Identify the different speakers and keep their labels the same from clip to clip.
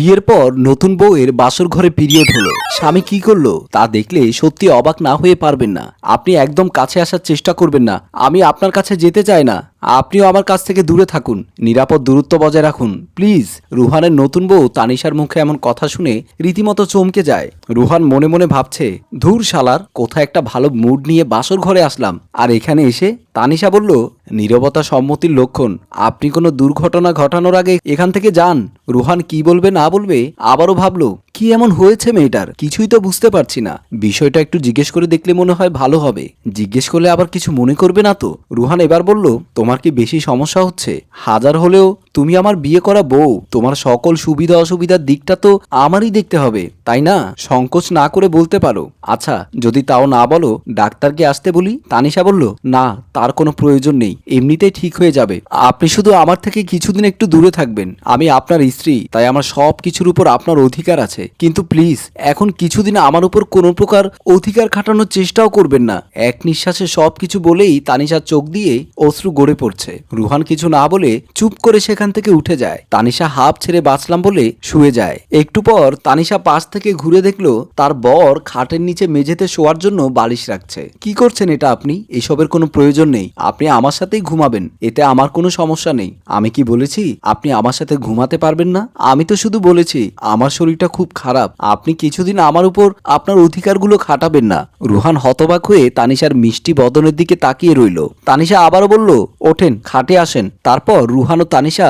Speaker 1: বিয়ের পর নতুন বউয়ের বাসর ঘরে পিরিয়ড হলো। স্বামী কি করল তা দেখলে সত্যি অবাক না হয়ে পারবেন না। আপনি একদম কাছে আসার চেষ্টা করবেন না। আমি আপনার কাছে যেতে চাই না। আপনিও আমার কাছ থেকে দূরে থাকুন, নিরাপদ দূরত্ব বজায় রাখুন। প্লিজ, রুহানের নতুন বউ তানিশার মুখে এমন কথা শুনে রীতিমতো চমকে যায়। রুহান মনে মনে ভাবছে, ধুর শালার, কোথায় একটা ভালো মুড নিয়ে বাসর ঘরে আসলাম। আর এখানে এসে তানিশা বলল, নীরবতা সম্মতির লক্ষণ, আপনি কোনো দুর্ঘটনা ঘটানোর আগে এখান থেকে যান। রুহান কি বলবে না বলবে আবারও ভাবলো কি এমন হয়েছে মেয়েটার? কিছুই তো বুঝতে পারছি না। বিষয়টা একটু জিজ্ঞেস করে দেখলে মনে হয় ভালো হবে। জিজ্ঞেস করলে আবার কিছু মনে করবে না তো? রুহান এবার বলল, তোমার কি বেশি সমস্যা হচ্ছে? হাজার হলেও তুমি আমার বিয়ে করা বউ। তোমার সকল সুবিধা অসুবিধার দিকটা তো আমারই দেখতে হবে, তাই না? সংকোচ না করে বলতে পারো। আচ্ছা যদি তাও না বলো, ডাক্তারকে আসতে বলি? তানিশা বলল, না, তার কোনো প্রয়োজন নেই। এমনিতেই ঠিক হয়ে যাবে। আপনি শুধু আমার থেকে কিছুদিন একটু দূরে থাকবেন। আমি আপনার স্ত্রী, তাই আমার সব কিছুর উপর আপনার অধিকার আছে। কিন্তু প্লিজ, এখন কিছুদিন আমার উপর কোনো প্রকার অধিকার খাটানোর চেষ্টাও করবেন না। এক নিঃশ্বাসে সব কিছু বলেই তানিশার চোখ দিয়ে অশ্রু গড়ে পড়ছে। রুহান কিছু না বলে চুপ করে সেখান থেকে উঠে যায়। তানিশা হাফ ছেড়ে বাঁচলাম বলে শুয়ে যায়। একটু পর তানিশা পাশ থেকে ঘুরে দেখল, তার বর খাটের নিচে মেঝেতে শোয়ার জন্য বালিশ রাখছে। কি করছেন এটা আপনি? এসবের কোনো প্রয়োজন নেই। আপনি আমার সাথেই ঘুমাবেন। এতে আমার কোনো সমস্যা নেই। আমি কি বলেছি? আপনি আমার সাথে ঘুমাতে পারবেন না? আমি তো শুধু বলেছি, আমার শরীরটা খুব খারাপ। আপনি কিছুদিন আমার উপর আপনার অধিকারগুলো খাটাবেন না। রুহান হতবাক হয়ে তানিশার মিষ্টি বদনের দিকে তাকিয়ে রইল। তানিশা আবারও বলল, ওঠেন, খাটে আসেন। তারপর রুহান ও তানিশা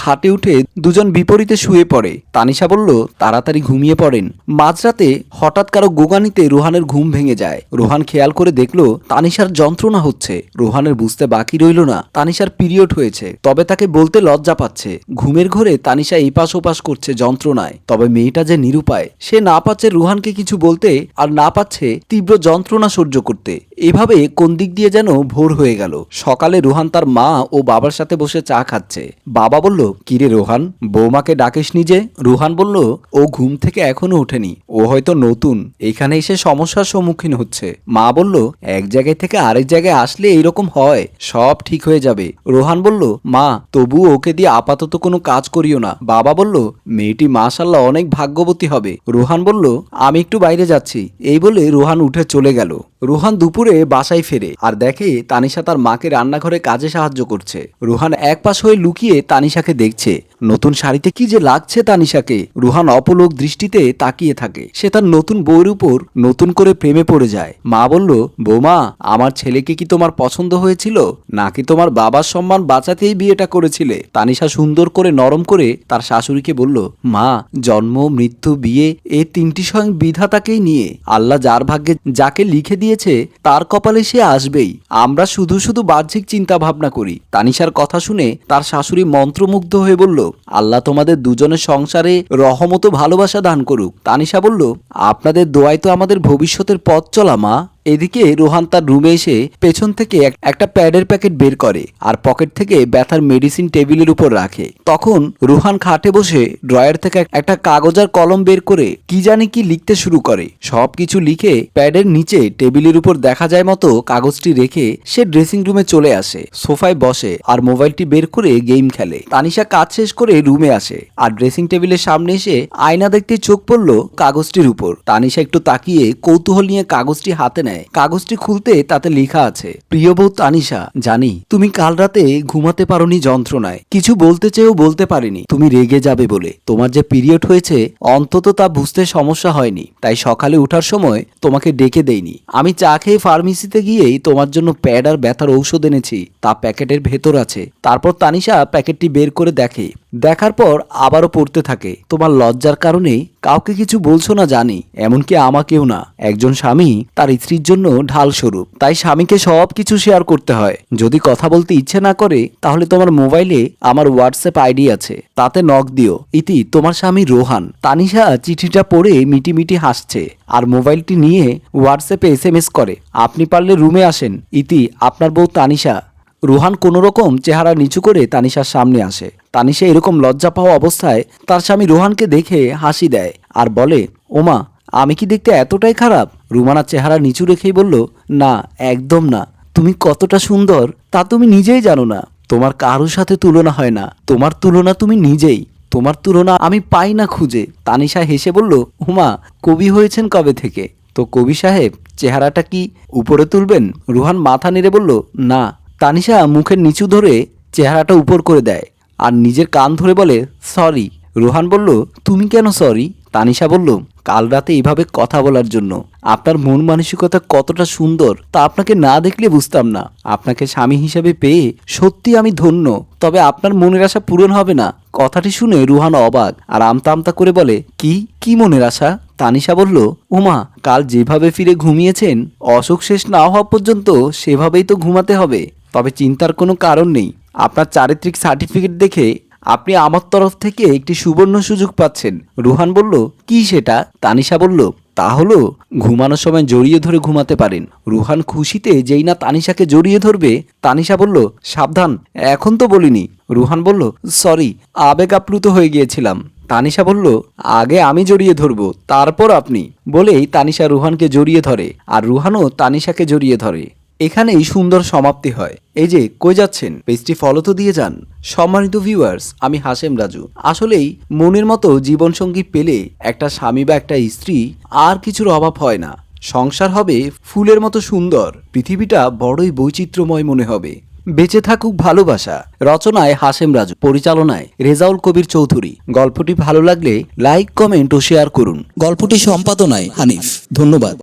Speaker 1: খাটে উঠে দুজন বিপরীতে শুয়ে পড়ে। তানিশা বলল, তাড়াতাড়ি ঘুমিয়ে পড়েন। মাঝরাতে হঠাৎ কারও গোগানিতে রুহানের ঘুম ভেঙে যায়। রুহান খেয়াল করে দেখল, তানিশার যন্ত্রণা হচ্ছে। রুহানের বুঝতে বাকি রইল না, তানিশার পিরিয়ড হয়েছে। তবে তাকে বলতে লজ্জা পাচ্ছে। ঘুমের ঘরে তানিশা এপাশ ওপাশ করছে যন্ত্রণায়। তবে মেয়েটা যে নিরুপায়, সে না পাচ্ছে রুহানকে কিছু বলতে আর না পাচ্ছে তীব্র যন্ত্রণা সহ্য করতে। এভাবে কোন দিক দিয়ে যেন ভোর হয়ে গেল। সকালে রুহান তার মা ও বাবার সাথে বসে চা খাচ্ছে। বাবা বলল কিরে রোহান, বৌমাকে ডাকিস নিজে রুহান বলল, ও ঘুম থেকে এখনও ওঠেনি, ও হয়তো নতুন এখানে এসে সমস্যার সম্মুখীন হচ্ছে। মা বলল, এক জায়গায় থেকে আরেক জায়গায় আসলে এইরকম হয়, সব ঠিক হয়ে যাবে। রোহান বলল, মা তবু ওকে দিয়ে আপাতত কোনো কাজ করিও না। বাবা বলল, মেয়েটি মাশাল্লাহ অনেক ভাগ্যবতী হবে। রোহান বলল, আমি একটু বাইরে যাচ্ছি। এই বলে রোহান উঠে চলে গেল। রোহান দুপুরে বাসায় ফেরে, আর দেখে তানিশা তার মাকে রান্নাঘরে কাজে সাহায্য করছে। রোহান এক পাশ হয়ে লুকিয়ে তানিশাকে দেখছে, নতুন শাড়িতে কি যে লাগছে তানিশাকে রুহান অপলোক দৃষ্টিতে তাকিয়ে থাকে। সে তার নতুন বউয়ের উপর নতুন করে প্রেমে পড়ে যায়। মা বলল, বৌমা, আমার ছেলেকে কি তোমার পছন্দ হয়েছিল? নাকি তোমার বাবার সম্মান বাঁচাতেই বিয়েটা করেছিলে? তানিশা সুন্দর করে নরম করে তার শাশুড়িকে বলল, মা, জন্ম, মৃত্যু, বিয়ে এই তিনটি স্বয়ং বিধাতাকেই নিয়ে আল্লাহ যার ভাগ্যে যাকে লিখে দিয়েছে, তার কপালে সে আসবেই। আমরা শুধু শুধু বাহ্যিক চিন্তা ভাবনা করি। তানিশার কথা শুনে তার শাশুড়ি মন্ত্রমুগ্ধ হয়ে বলল, আল্লাহ তোমাদের দুজনের সংসারে রহমত ভালোবাসা দান করুক। তানিশা বলল, আপনাদের দোয়াই তো আমাদের ভবিষ্যতের পথ চলা, মা। এদিকে রোহান তার রুমে এসে পেছন থেকে এক- একটা প্যাডের প্যাকেট বের করে আর পকেট থেকে ব্যথার মেডিসিন টেবিলের উপর রাখে। তখন রোহান খাটে বসে ড্রয়ার থেকে একটা কাগজ আর কলম বের করে কি জানি কি লিখতে শুরু করে। সবকিছু লিখে প্যাডের নিচে টেবিলের উপর দেখা যায় মতো কাগজটি রেখে সে ড্রেসিং রুমে চলে আসে, সোফায় বসে আর মোবাইলটি বের করে গেম খেলে। তানিশা কাজ শেষ করে রুমে আসে আর ড্রেসিং টেবিলের সামনে এসে আয়না দেখতে চোখ পড়ল কাগজটির উপর। তানিশা একটু তাকিয়ে কৌতূহল নিয়ে কাগজটি হাতে নেয়। কাগজটি খুলতে তাতে লেখা আছে, প্রিয় বউ তানিশা, জানি তুমি কাল রাতে ঘুমাতে পারোনি যন্ত্রণায়। কিছু বলতে চেয়েও বলতে পারিনি। তুমি রেগে যাবে বলে। তোমার যে পিরিয়ড হয়েছে, অন্তত তা বুঝতে সমস্যা হয়নি। তাই সকালে ওঠার সময় তোমাকে ডেকে দেইনি। আমি চা খেয়ে ফার্মেসিতে গিয়েই তোমার জন্য প্যাড আর ব্যথার ঔষধ এনেছি। তা প্যাকেটের ভেতর আছে। তারপর তানিশা প্যাকেটটি বের করে দেখে। দেখার পর আবারও পড়তে থাকে। তোমার লজ্জার কারণে কাউকে কিছু বলছো না জানি। এমনকি আমাকেও না। একজন স্বামী তার স্ত্রীর জন্য ঢাল স্বরূপ। তাই স্বামীকে সব কিছু শেয়ার করতে হয়। যদি কথা বলতে ইচ্ছে না করে, তাহলে তোমার মোবাইলে আমার হোয়াটসঅ্যাপ আইডি আছে। তাতে নক দিও। ইতি, তোমার স্বামী রোহান। তানিশা চিঠিটা পড়ে মিটি মিটি হাসছে। আর মোবাইলটি নিয়ে হোয়াটসঅ্যাপে এস এম এস করে। আপনি পারলে রুমে আসেন। ইতি, আপনার বউ তানিশা। রুহান কোনোরকম চেহারা নিচু করে তানিশার সামনে আসে। তানিশা এরকম লজ্জা পাওয়া অবস্থায় তার স্বামী রোহানকে দেখে হাসি দেয়। আর বলে, ওমা, আমি কি দেখতে এতটাই খারাপ? রুমানা চেহারা নিচু রেখেই বলল, না, একদম না। তুমি কতটা সুন্দর, তা তুমি নিজেই জানো না। তোমার কারও সাথে তুলনা হয় না। তোমার তুলনা তুমি নিজেই। তোমার তুলনা আমি পাই না খুঁজে। তানিশা হেসে বলল হুমা কবি হয়েছেন কবে থেকে? তো কবি সাহেব, চেহারাটা কি উপরে তুলবেন? রুহান মাথা নেড়ে বলল, না। তানিশা মুখের নিচু ধরে চেহারাটা উপর করে দেয় আর নিজের কান ধরে বলে, সরি। রুহান বলল, তুমি কেন সরি? তানিশা বলল, কাল রাতে এইভাবে কথা বলার জন্য আপনার মন মানসিকতা কতটা সুন্দর তা আপনাকে না দেখলে বুঝতাম না। আপনাকে স্বামী হিসেবে পেয়ে সত্যি আমি ধন্য, তবে আপনার মনের আশা পূরণ হবে না কথাটি শুনে রুহান অবাক আর আমতা আমতা করে বলে, কি কি মনের আশা তানিশা বলল, উমা, কাল যেভাবে ফিরে ঘুমিয়েছেন, অসুখ শেষ না হওয়া পর্যন্ত সেভাবেই তো ঘুমাতে হবে। তবে চিন্তার কোনো কারণ নেই। আপনার চারিত্রিক সার্টিফিকেট দেখে আপনি আমার তরফ থেকে একটি সুবর্ণ সুযোগ পাচ্ছেন। রুহান বলল, কি সেটা? তানিশা বলল, তা হলো, ঘুমানোর সময় জড়িয়ে ধরে ঘুমাতে পারেন। রুহান খুশিতে যেই না তানিশাকে জড়িয়ে ধরবে, তানিশা বলল, সাবধান, এখন তো বলিনি। রুহান বলল, সরি, আবেগ আপ্লুত হয়ে গিয়েছিলাম। তানিশা বলল, আগে আমি জড়িয়ে ধরবো, তারপর আপনি। বলেই তানিশা রুহানকে জড়িয়ে ধরে, আর রুহানও তানিশাকে জড়িয়ে ধরে। এখানেই সুন্দর সমাপ্তি হয়। এই যে, কই যাচ্ছেন? পেজটি ফলো তো দিয়ে যান। সম্মানিত ভিউয়ার্স আমি হাসেম রাজু। আসলেই, মনের মতো জীবনসঙ্গী পেলে একটা স্বামী বা একটা স্ত্রী আর কিছুর অভাব হয় না। সংসার হবে ফুলের মতো সুন্দর, পৃথিবীটা বড়ই বৈচিত্র্যময় মনে হবে। বেঁচে থাকুক ভালোবাসা। রচনায় হাসেম রাজু, পরিচালনায় রেজাউল কবির চৌধুরী। গল্পটি ভালো লাগলে লাইক, কমেন্ট ও শেয়ার করুন।
Speaker 2: গল্পটি সম্পাদনায় হানিফ। ধন্যবাদ।